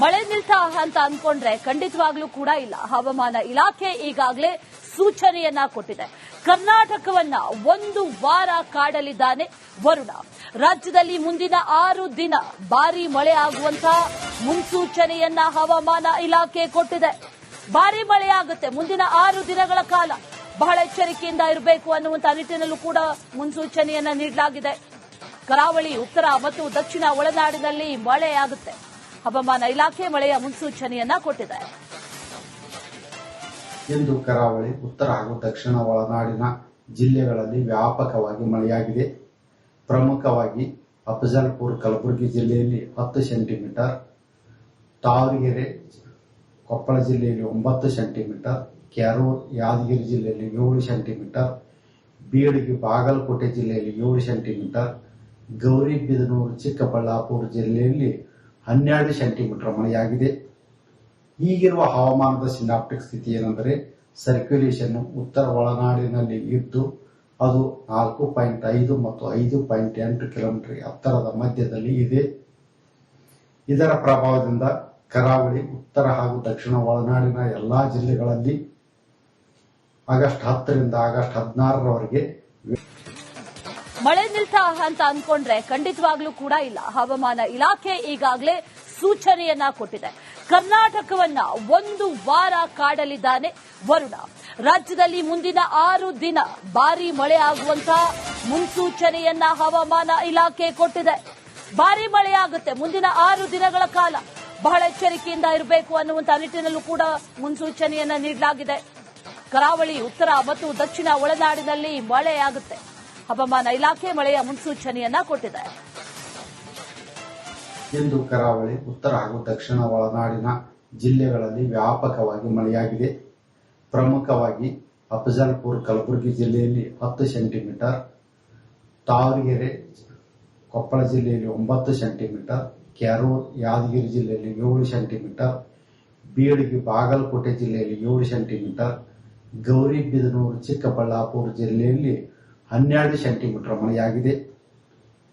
ಮಳೆ ನಿಲ್ತಾ ಅಂತ ಅನ್ಕೊಂಡ್ರೆ ಖಂಡಿತವಾಗ್ಲೂ ಕೂಡ ಇಲ್ಲ. ಹವಾಮಾನ ಇಲಾಖೆ ಈಗಾಗಲೇ ಸೂಚನೆಯನ್ನ ಕೊಟ್ಟಿದೆ. ಕರ್ನಾಟಕವನ್ನ ಒಂದು ವಾರ ಕಾಡಲಿದ್ದಾನೆ ವರುಣ. ರಾಜ್ಯದಲ್ಲಿ ಮುಂದಿನ ಆರು ದಿನ ಭಾರಿ ಮಳೆ ಆಗುವಂತ ಮುನ್ಸೂಚನೆಯನ್ನ ಹವಾಮಾನ ಇಲಾಖೆ ಕೊಟ್ಟಿದೆ. ಭಾರಿ ಮಳೆ ಆಗುತ್ತೆ. ಮುಂದಿನ ಆರು ದಿನಗಳ ಕಾಲ ಬಹಳ ಎಚ್ಚರಿಕೆಯಿಂದ ಇರಬೇಕು ಅನ್ನುವಂತ ನಿಟ್ಟಿನಲ್ಲೂ ಕೂಡ ಮುನ್ಸೂಚನೆಯನ್ನ ನೀಡಲಾಗಿದೆ. ಕರಾವಳಿ, ಉತ್ತರ ಮತ್ತು ದಕ್ಷಿಣ ಒಳನಾಡಿನಲ್ಲಿ ಮಳೆಯಾಗುತ್ತೆ ಹವಾಮಾನ ಇಲಾಖೆ ಮಳೆಯ ಮುನ್ಸೂಚನೆಯನ್ನ ಕೊಟ್ಟಿದೆ. ಇಂದು ಕರಾವಳಿ, ಉತ್ತರ ಹಾಗೂ ದಕ್ಷಿಣ ಒಳನಾಡಿನ ಜಿಲ್ಲೆಗಳಲ್ಲಿ ವ್ಯಾಪಕವಾಗಿ ಮಳೆಯಾಗಿದೆ. ಪ್ರಮುಖವಾಗಿ ಅಫಜಲ್ಪುರ್, ಕಲಬುರಗಿ ಜಿಲ್ಲೆಯಲ್ಲಿ ಹತ್ತು ಸೆಂಟಿಮೀಟರ್ ತಾವರಗೆರೆ ಕೊಪ್ಪಳ ಜಿಲ್ಲೆಯಲ್ಲಿ ಒಂಬತ್ತು ಸೆಂಟಿಮೀಟರ್ ಕ್ಯಾರೂರ್ ಯಾದಗಿರಿ ಜಿಲ್ಲೆಯಲ್ಲಿ ಏಳು ಸೆಂಟಿಮೀಟರ್, ಬೀಡಿಗೆ, ಬಾಗಲಕೋಟೆ ಜಿಲ್ಲೆಯಲ್ಲಿ ಏಳು ಸೆಂಟಿಮೀಟರ್ ಗೌರಿಬಿದನೂರು ಚಿಕ್ಕಬಳ್ಳಾಪುರ ಜಿಲ್ಲೆಯಲ್ಲಿ ಹನ್ನೆರಡು ಸೆಂಟಿಮೀಟರ್ ಮಳೆಯಾಗಿದೆ. ಈಗಿರುವ ಹವಾಮಾನದ ಸಿನಾಪ್ಟಿಕ್ ಸ್ಥಿತಿ ಏನೆಂದರೆ ಸರ್ಕ್ಯುಲೇಷನ್ ಉತ್ತರ ಒಳನಾಡಿನಲ್ಲಿ ಇದ್ದು ಅದು ನಾಲ್ಕು ಪಾಯಿಂಟ್ ಐದು ಮತ್ತು ಐದು ಪಾಯಿಂಟ್ ಎಂಟು ಕಿಲೋಮೀಟರ್ ಎತ್ತರದ ಮಧ್ಯದಲ್ಲಿ ಇದೆ. ಇದರ ಪ್ರಭಾವದಿಂದ ಕರಾವಳಿ, ಉತ್ತರ ಹಾಗೂ ದಕ್ಷಿಣ ಒಳನಾಡಿನ ಎಲ್ಲಾ ಜಿಲ್ಲೆಗಳಲ್ಲಿ ಆಗಸ್ಟ್ ಹತ್ತರಿಂದ ಆಗಸ್ಟ್ ಹದಿನಾರರವರೆಗೆ ಮಳೆ ನಿಲ್ತಾ ಅಂತ ಅನ್ಕೊಂಡ್ರೆ ಖಂಡಿತವಾಗ್ಲೂ ಕೂಡ ಇಲ್ಲ. ಹವಾಮಾನ ಇಲಾಖೆ ಈಗಾಗಲೇ ಸೂಚನೆಯನ್ನ ಕೊಟ್ಟಿದೆ. ಕರ್ನಾಟಕವನ್ನ ಒಂದು ವಾರ ಕಾಡಲಿದ್ದಾನೆ ವರುಣ. ರಾಜ್ಯದಲ್ಲಿ ಮುಂದಿನ ಆರು ದಿನ ಭಾರಿ ಮಳೆ ಆಗುವಂತ ಮುನ್ಸೂಚನೆಯನ್ನ ಹವಾಮಾನ ಇಲಾಖೆ ಕೊಟ್ಟಿದೆ. ಭಾರಿ ಮಳೆ ಆಗುತ್ತೆ. ಮುಂದಿನ ಆರು ದಿನಗಳ ಕಾಲ ಬಹಳ ಎಚ್ಚರಿಕೆಯಿಂದ ಇರಬೇಕು ಅನ್ನುವಂತಹ ನಿಟ್ಟಿನಲ್ಲೂ ಕೂಡ ಮುನ್ಸೂಚನೆಯನ್ನ ನೀಡಲಾಗಿದೆ. ಕರಾವಳಿ, ಉತ್ತರ ಮತ್ತು ದಕ್ಷಿಣ ಒಳನಾಡಿನಲ್ಲಿ ಮಳೆಯಾಗುತ್ತೆ ಹವಾಮಾನ ಇಲಾಖೆ ಮಳೆಯ ಮುನ್ಸೂಚನೆಯನ್ನ ಕೊಟ್ಟಿದೆ ಇಂದು ಕರಾವಳಿ, ಉತ್ತರ ಹಾಗೂ ದಕ್ಷಿಣ ಒಳನಾಡಿನ ಜಿಲ್ಲೆಗಳಲ್ಲಿ ವ್ಯಾಪಕವಾಗಿ ಮಳೆಯಾಗಿದೆ. ಪ್ರಮುಖವಾಗಿ ಅಫಜಲ್ಪುರ್, ಕಲಬುರಗಿ ಜಿಲ್ಲೆಯಲ್ಲಿ ಹತ್ತು ಸೆಂಟಿಮೀಟರ್ ತಾವರಗೆರೆ ಕೊಪ್ಪಳ ಜಿಲ್ಲೆಯಲ್ಲಿ ಒಂಬತ್ತು ಸೆಂಟಿಮೀಟರ್ ಕ್ಯಾರೂರ್ ಯಾದಗಿರಿ ಜಿಲ್ಲೆಯಲ್ಲಿ ಏಳು ಸೆಂಟಿಮೀಟರ್, ಬೀಡಿಗೆ, ಬಾಗಲಕೋಟೆ ಜಿಲ್ಲೆಯಲ್ಲಿ ಏಳು ಸೆಂಟಿಮೀಟರ್, ಗೌರಿಬಿದನೂರು, ಚಿಕ್ಕಬಳ್ಳಾಪುರ ಜಿಲ್ಲೆಯಲ್ಲಿ ಹನ್ನೆರಡು ಸೆಂಟಿಮೀಟರ್ ಮಳೆಯಾಗಿದೆ.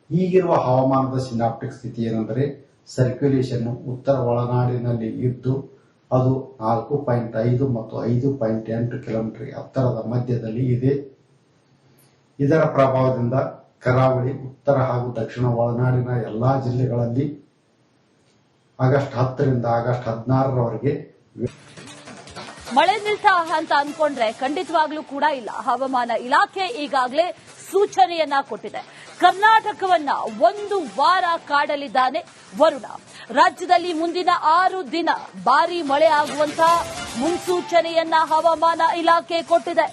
ಈಗಿರುವ ಹವಾಮಾನದ ಸಿನಾಪ್ಟಿಕ್ ಸ್ಥಿತಿ ಏನೆಂದರೆ ಸರ್ಕ್ಯುಲೇಷನ್ ಉತ್ತರ ಒಳನಾಡಿನಲ್ಲಿ ಇದ್ದು ಅದು ನಾಲ್ಕು ಪಾಯಿಂಟ್ ಐದು ಮತ್ತು ಐದು ಪಾಯಿಂಟ್ ಎಂಟು ಕಿಲೋಮೀಟರ್ ಎತ್ತರದ ಮಧ್ಯದಲ್ಲಿ ಇದೆ. ಇದರ ಪ್ರಭಾವದಿಂದ ಕರಾವಳಿ, ಉತ್ತರ ಹಾಗೂ ದಕ್ಷಿಣ ಒಳನಾಡಿನ ಎಲ್ಲಾ ಜಿಲ್ಲೆಗಳಲ್ಲಿ ಆಗಸ್ಟ್ ಹತ್ತರಿಂದ ಆಗಸ್ಟ್ ಹದಿನಾರರವರೆಗೆ ಮಳೆ ನಿಲ್ತ ಅಂತ ಅನ್ಕೊಂಡ್ರೆ ಖಂಡಿತವಾಗ್ಲೂ ಕೂಡ ಇಲ್ಲ. ಹವಾಮಾನ ಇಲಾಖೆ ಈಗಾಗಲೇ ಸೂಚನೆಯನ್ನ ಕೊಟ್ಟಿದೆ. ಕರ್ನಾಟಕವನ್ನ ಒಂದು ವಾರ ಕಾಡಲಿದ್ದಾನೆ ವರುಣ. ರಾಜ್ಯದಲ್ಲಿ ಮುಂದಿನ ಆರು ದಿನ ಭಾರಿ ಮಳೆ ಆಗುವಂತ ಮುನ್ಸೂಚನೆಯನ್ನ ಹವಾಮಾನ ಇಲಾಖೆ ಕೊಟ್ಟಿದೆ.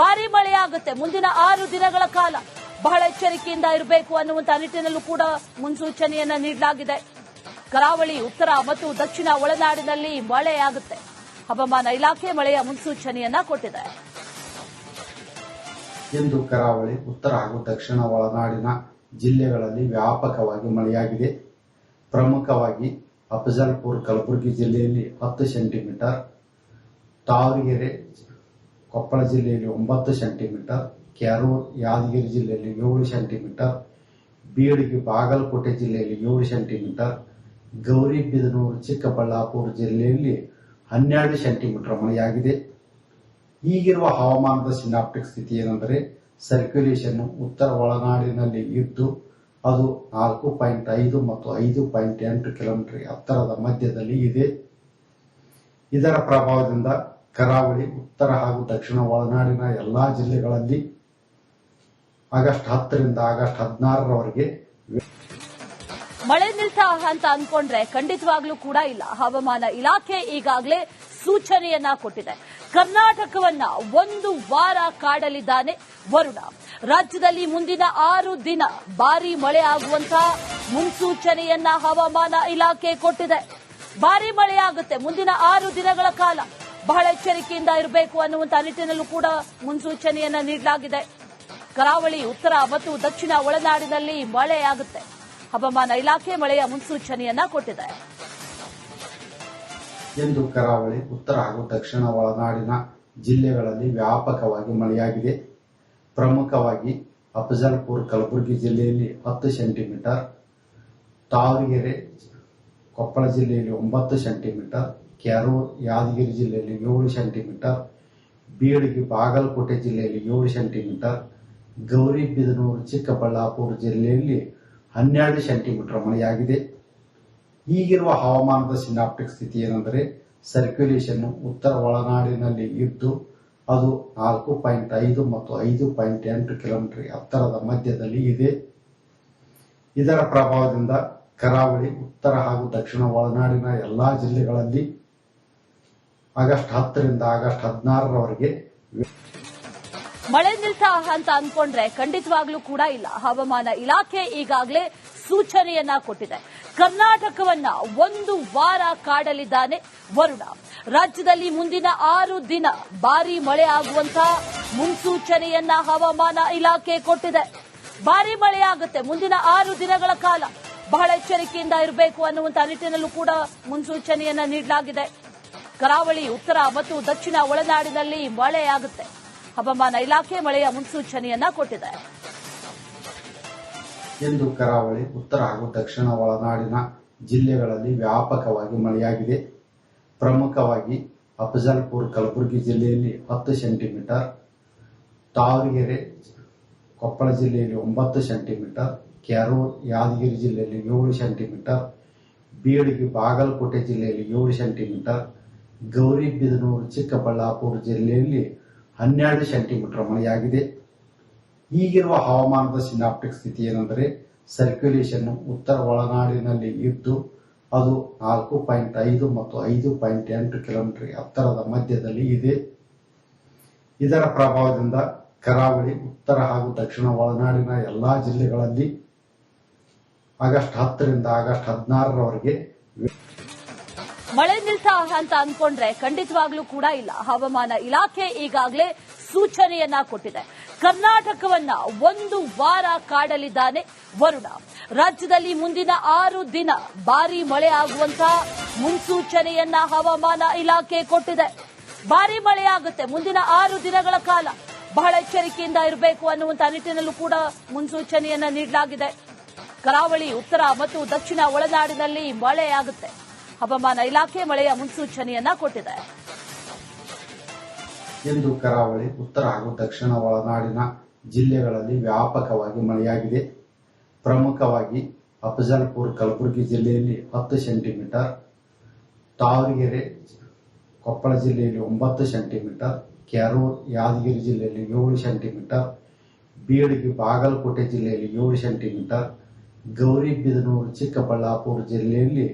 ಭಾರಿ ಮಳೆಯಾಗುತ್ತೆ ಮುಂದಿನ ಆರು ದಿನಗಳ ಕಾಲ ಬಹಳ ಎಚ್ಚರಿಕೆಯಿಂದ ಇರಬೇಕು ಅನ್ನುವಂತ ನಿಟ್ಟಿನಲ್ಲೂ ಕೂಡ ಮುನ್ಸೂಚನೆಯನ್ನ ನೀಡಲಾಗಿದೆ. ಕರಾವಳಿ, ಉತ್ತರ ಮತ್ತು ದಕ್ಷಿಣ ಒಳನಾಡಿನಲ್ಲಿ ಮಳೆಯಾಗುತ್ತೆ ಹವಾಮಾನ ಇಲಾಖೆ ಮಳೆಯ ಮುನ್ಸೂಚನೆಯನ್ನ ಕೊಟ್ಟಿದೆ. ಇಂದು ಕರಾವಳಿ, ಉತ್ತರ ಹಾಗೂ ದಕ್ಷಿಣ ಒಳನಾಡಿನ ಜಿಲ್ಲೆಗಳಲ್ಲಿ ವ್ಯಾಪಕವಾಗಿ ಮಳೆಯಾಗಿದೆ. ಪ್ರಮುಖವಾಗಿ ಅಫಜಲ್ಪುರ್, ಕಲಬುರಗಿ ಜಿಲ್ಲೆಯಲ್ಲಿ ಹತ್ತು ಸೆಂಟಿಮೀಟರ್ ತಾವರಗೆರೆ ಕೊಪ್ಪಳ ಜಿಲ್ಲೆಯಲ್ಲಿ ಒಂಬತ್ತು ಸೆಂಟಿಮೀಟರ್ ಕ್ಯಾರೂರ್ ಯಾದಗಿರಿ ಜಿಲ್ಲೆಯಲ್ಲಿ ಏಳು ಸೆಂಟಿಮೀಟರ್, ಬೀಡಿಗೆ ಬಾಗಲಕೋಟೆ ಜಿಲ್ಲೆಯಲ್ಲಿ ಏಳು ಸೆಂಟಿಮೀಟರ್, ಗೌರಿಬಿದನೂರು, ಚಿಕ್ಕಬಳ್ಳಾಪುರ ಜಿಲ್ಲೆಯಲ್ಲಿ ಹನ್ನೆರಡು ಸೆಂಟಿಮೀಟರ್ ಮಳೆಯಾಗಿದೆ. ಈಗಿರುವ ಹವಾಮಾನದ ಸಿನಾಪ್ಟಿಕ್ ಸ್ಥಿತಿ ಏನೆಂದರೆ ಸರ್ಕ್ಯುಲೇಷನ್ ಉತ್ತರ ಒಳನಾಡಿನಲ್ಲಿ ಇದ್ದು ಅದು ನಾಲ್ಕು ಪಾಯಿಂಟ್ ಐದು ಮತ್ತು ಐದು ಪಾಯಿಂಟ್ ಎಂಟು ಕಿಲೋಮೀಟರ್ ಎತ್ತರದ ಮಧ್ಯದಲ್ಲಿ ಇದೆ. ಇದರ ಪ್ರಭಾವದಿಂದ ಕರಾವಳಿ, ಉತ್ತರ ಹಾಗೂ ದಕ್ಷಿಣ ಒಳನಾಡಿನ ಎಲ್ಲಾ ಜಿಲ್ಲೆಗಳಲ್ಲಿ ಆಗಸ್ಟ್ ಹತ್ತರಿಂದ ಆಗಸ್ಟ್ ಹದಿನಾರರವರೆಗೆ ಮಳೆ ನಿಲ್ತಾ ಅಂತ ಅನ್ಕೊಂಡ್ರೆ ಖಂಡಿತವಾಗ್ಲೂ ಕೂಡ ಇಲ್ಲ. ಹವಾಮಾನ ಇಲಾಖೆ ಈಗಾಗಲೇ ಸೂಚನೆಯನ್ನ ಕೊಟ್ಟಿದೆ. ಕರ್ನಾಟಕವನ್ನ ಒಂದು ವಾರ ಕಾಡಲಿದ್ದಾನೆ ವರುಣ. ರಾಜ್ಯದಲ್ಲಿ ಮುಂದಿನ ಆರು ದಿನ ಭಾರಿ ಮಳೆ ಆಗುವಂತ ಮುನ್ಸೂಚನೆಯನ್ನ ಹವಾಮಾನ ಇಲಾಖೆ ಕೊಟ್ಟಿದೆ. ಭಾರಿ ಮಳೆಯಾಗುತ್ತೆ ಮುಂದಿನ ಆರು ದಿನಗಳ ಕಾಲ ಬಹಳ ಎಚ್ಚರಿಕೆಯಿಂದ ಇರಬೇಕು ಅನ್ನುವಂತ ನಿಟ್ಟಿನಲ್ಲೂ ಕೂಡ ಮುನ್ಸೂಚನೆಯನ್ನ ನೀಡಲಾಗಿದೆ. ಕರಾವಳಿ, ಉತ್ತರ ಮತ್ತು ದಕ್ಷಿಣ ಒಳನಾಡಿನಲ್ಲಿ ಮಳೆಯಾಗುತ್ತೆ ಹವಾಮಾನ ಇಲಾಖೆ ಮಳೆಯ ಮುನ್ಸೂಚನೆಯನ್ನ ಕೊಟ್ಟಿದೆ ಇಂದು ಕರಾವಳಿ, ಉತ್ತರ ಹಾಗೂ ದಕ್ಷಿಣ ಒಳನಾಡಿನ ಜಿಲ್ಲೆಗಳಲ್ಲಿ ವ್ಯಾಪಕವಾಗಿ ಮಳೆಯಾಗಿದೆ. ಪ್ರಮುಖವಾಗಿ ಅಫಜಲ್ಪುರ್, ಕಲಬುರಗಿ ಜಿಲ್ಲೆಯಲ್ಲಿ ಹತ್ತು ಸೆಂಟಿಮೀಟರ್ ತಾವರಗೆರೆ ಕೊಪ್ಪಳ ಜಿಲ್ಲೆಯಲ್ಲಿ ಒಂಬತ್ತು ಸೆಂಟಿಮೀಟರ್ ಕ್ಯಾರೂರ್ ಯಾದಗಿರಿ ಜಿಲ್ಲೆಯಲ್ಲಿ ಏಳು ಸೆಂಟಿಮೀಟರ್, ಬೀಡಿಗೆ, ಬಾಗಲಕೋಟೆ ಜಿಲ್ಲೆಯಲ್ಲಿ ಏಳು ಸೆಂಟಿಮೀಟರ್ ಗೌರಿಬಿದನೂರು ಚಿಕ್ಕಬಳ್ಳಾಪುರ ಜಿಲ್ಲೆಯಲ್ಲಿ ಹನ್ನೆರಡು ಸೆಂಟಿಮೀಟರ್ ಮಳೆಯಾಗಿದೆ. ಈಗಿರುವ ಹವಾಮಾನದ ಸಿನಾಪ್ಟಿಕ್ ಸ್ಥಿತಿ ಏನೆಂದರೆ ಸರ್ಕ್ಯುಲೇಷನ್ ಉತ್ತರ ಒಳನಾಡಿನಲ್ಲಿ ಇದ್ದು ಅದು ನಾಲ್ಕು ಪಾಯಿಂಟ್ ಐದು ಮತ್ತು ಐದು ಪಾಯಿಂಟ್ ಎಂಟು ಕಿಲೋಮೀಟರ್ ಎತ್ತರದ ಮಧ್ಯದಲ್ಲಿ ಇದೆ. ಇದರ ಪ್ರಭಾವದಿಂದ ಕರಾವಳಿ, ಉತ್ತರ ಹಾಗೂ ದಕ್ಷಿಣ ಒಳನಾಡಿನ ಎಲ್ಲಾ ಜಿಲ್ಲೆಗಳಲ್ಲಿ ಆಗಸ್ಟ್ ಹತ್ತರಿಂದ ಆಗಸ್ಟ್ ಹದಿನಾರರವರೆಗೆ ಮಳೆ ನಿಲ್ತಾ ಅಂತ ಅನ್ಕೊಂಡ್ರೆ ಖಂಡಿತವಾಗ್ಲೂ ಕೂಡ ಇಲ್ಲ. ಹವಾಮಾನ ಇಲಾಖೆ ಈಗಾಗಲೇ ಸೂಚನೆಯನ್ನ ಕೊಟ್ಟಿದೆ. ಕರ್ನಾಟಕವನ್ನ ಒಂದು ವಾರ ಕಾಡಲಿದ್ದಾನೆ ವರುಣ. ರಾಜ್ಯದಲ್ಲಿ ಮುಂದಿನ ಆರು ದಿನ ಭಾರಿ ಮಳೆ ಆಗುವಂತಹ ಮುನ್ಸೂಚನೆಯನ್ನ ಹವಾಮಾನ ಇಲಾಖೆ ಕೊಟ್ಟಿದೆ. ಭಾರಿ ಮಳೆ ಆಗುತ್ತೆ. ಮುಂದಿನ ಆರು ದಿನಗಳ ಕಾಲ ಬಹಳ ಎಚ್ಚರಿಕೆಯಿಂದ ಇರಬೇಕು ಅನ್ನುವಂತ ನಿಟ್ಟಿನಲ್ಲೂ ಕೂಡ ಮುನ್ಸೂಚನೆಯನ್ನ ನೀಡಲಾಗಿದೆ. ಕರಾವಳಿ, ಉತ್ತರ ಮತ್ತು ದಕ್ಷಿಣ ಒಳನಾಡಿನಲ್ಲಿ ಮಳೆಯಾಗುತ್ತೆ ಹವಾಮಾನ ಇಲಾಖೆ ಮಳೆಯ ಮುನ್ಸೂಚನೆಯನ್ನ ಕೊಟ್ಟಿದೆ. ಎಂದು ಕರಾವಳಿ, ಉತ್ತರ ಹಾಗೂ ದಕ್ಷಿಣ ಒಳನಾಡಿನ ಜಿಲ್ಲೆಗಳಲ್ಲಿ ವ್ಯಾಪಕವಾಗಿ ಮಳೆಯಾಗಿದೆ. ಪ್ರಮುಖವಾಗಿ ಅಫಜಲ್ಪುರ್, ಕಲಬುರಗಿ ಜಿಲ್ಲೆಯಲ್ಲಿ ಹತ್ತು ಸೆಂಟಿಮೀಟರ್ ತಾವರೆಗೆರೆ ಕೊಪ್ಪಳ ಜಿಲ್ಲೆಯಲ್ಲಿ ಒಂಬತ್ತು ಸೆಂಟಿಮೀಟರ್, ಕೆರೂರ್, ಯಾದಗಿರಿ ಜಿಲ್ಲೆಯಲ್ಲಿ ಏಳು ಸೆಂಟಿಮೀಟರ್ ಬೀಳಿಗೆ ಬಾಗಲಕೋಟೆ ಜಿಲ್ಲೆಯಲ್ಲಿ ಏಳು ಸೆಂಟಿಮೀಟರ್, ಗೌರಿಬಿದನೂರು, ಚಿಕ್ಕಬಳ್ಳಾಪುರ ಜಿಲ್ಲೆಯಲ್ಲಿ ಹನ್ನೆರಡು ಸೆಂಟಿಮೀಟರ್ ಮಳೆಯಾಗಿದೆ. ಈಗಿರುವ ಹವಾಮಾನದ ಸಿನಾಪ್ಟಿಕ್ ಸ್ಥಿತಿ ಏನೆಂದರೆ ಸರ್ಕ್ಯುಲೇಷನ್ ಉತ್ತರ ಒಳನಾಡಿನಲ್ಲಿ ಇದ್ದು ಅದು ನಾಲ್ಕು ಪಾಯಿಂಟ್ ಐದು ಮತ್ತು ಐದು ಪಾಯಿಂಟ್ ಎಂಟು ಕಿಲೋಮೀಟರ್ ಎತ್ತರದ ಮಧ್ಯದಲ್ಲಿ ಇದೆ. ಇದರ ಪ್ರಭಾವದಿಂದ ಕರಾವಳಿ, ಉತ್ತರ ಹಾಗೂ ದಕ್ಷಿಣ ಒಳನಾಡಿನ ಎಲ್ಲಾ ಜಿಲ್ಲೆಗಳಲ್ಲಿ ಆಗಸ್ಟ್ ಹತ್ತರಿಂದ ಆಗಸ್ಟ್ ಹದಿನಾರರವರೆಗೆ ಮಳೆ ನಿಲ್ತಾ ಅಂತ ಅನ್ಕೊಂಡ್ರೆ ಖಂಡಿತವಾಗ್ಲೂ ಕೂಡ ಇಲ್ಲ. ಹವಾಮಾನ ಇಲಾಖೆ ಈಗಾಗಲೇ ಸೂಚನೆಯನ್ನ ಕೊಟ್ಟಿದೆ. ಕರ್ನಾಟಕವನ್ನ ಒಂದು ವಾರ ಕಾಡಲಿದ್ದಾನೆ ವರುಣ. ರಾಜ್ಯದಲ್ಲಿ ಮುಂದಿನ ಆರು ದಿನ ಭಾರಿ ಮಳೆ ಆಗುವಂತಹ ಮುನ್ಸೂಚನೆಯನ್ನ ಹವಾಮಾನ ಇಲಾಖೆ ಕೊಟ್ಟಿದೆ. ಭಾರಿ ಮಳೆಯಾಗುತ್ತೆ ಮುಂದಿನ ಆರು ದಿನಗಳ ಕಾಲ ಬಹಳ ಎಚ್ಚರಿಕೆಯಿಂದ ಇರಬೇಕು ಅನ್ನುವಂತ ನಿಟ್ಟಿನಲ್ಲೂ ಕೂಡ ಮುನ್ಸೂಚನೆಯನ್ನ ನೀಡಲಾಗಿದೆ. ಕರಾವಳಿ, ಉತ್ತರ ಮತ್ತು ದಕ್ಷಿಣ ಒಳನಾಡಿನಲ್ಲಿ ಮಳೆಯಾಗುತ್ತೆ ಹವಾಮಾನ ಇಲಾಖೆ ಮಳೆಯ ಮುನ್ಸೂಚನೆಯನ್ನ ಕೊಟ್ಟಿದೆ. ಎಂದು ಕರಾವಳಿ, ಉತ್ತರ ಹಾಗೂ ದಕ್ಷಿಣ ಒಳನಾಡಿನ ಜಿಲ್ಲೆಗಳಲ್ಲಿ ವ್ಯಾಪಕವಾಗಿ ಮಳೆಯಾಗಿದೆ. ಪ್ರಮುಖವಾಗಿ ಅಫಜಲ್ಪುರ್, ಕಲಬುರಗಿ ಜಿಲ್ಲೆಯಲ್ಲಿ ಹತ್ತು ಸೆಂಟಿಮೀಟರ್ ತಾವರೆಗೆರೆ ಕೊಪ್ಪಳ ಜಿಲ್ಲೆಯಲ್ಲಿ ಒಂಬತ್ತು ಸೆಂಟಿಮೀಟರ್ ಕ್ಯಾರೂರ್ ಯಾದಗಿರಿ ಜಿಲ್ಲೆಯಲ್ಲಿ ಏಳು ಸೆಂಟಿಮೀಟರ್, ಬೀಡಿಗೆ, ಬಾಗಲಕೋಟೆ ಜಿಲ್ಲೆಯಲ್ಲಿ ಏಳು ಸೆಂಟಿಮೀಟರ್ ಗೌರಿಬಿದನೂರು ಚಿಕ್ಕಬಳ್ಳಾಪುರ ಜಿಲ್ಲೆಯಲ್ಲಿ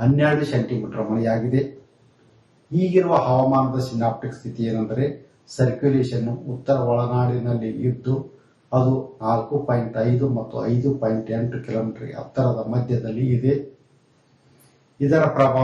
ಹನ್ನೆರಡು ಸೆಂಟಿಮೀಟರ್ ಮಳೆಯಾಗಿದೆ. ಈಗಿರುವ ಹವಾಮಾನದ ಸಿನಾಪ್ಟಿಕ್ ಸ್ಥಿತಿ ಏನೆಂದರೆ ಸರ್ಕ್ಯುಲೇಷನ್ ಉತ್ತರ ಒಳನಾಡಿನಲ್ಲಿ ಇದ್ದು ಅದು ನಾಲ್ಕು ಪಾಯಿಂಟ್ ಐದು ಮತ್ತು ಐದು ಪಾಯಿಂಟ್ ಎಂಟು ಕಿಲೋಮೀಟರ್ ಎತ್ತರದ ಮಧ್ಯದಲ್ಲಿ ಇದೆ. ಇದರ ಪ್ರಭಾವ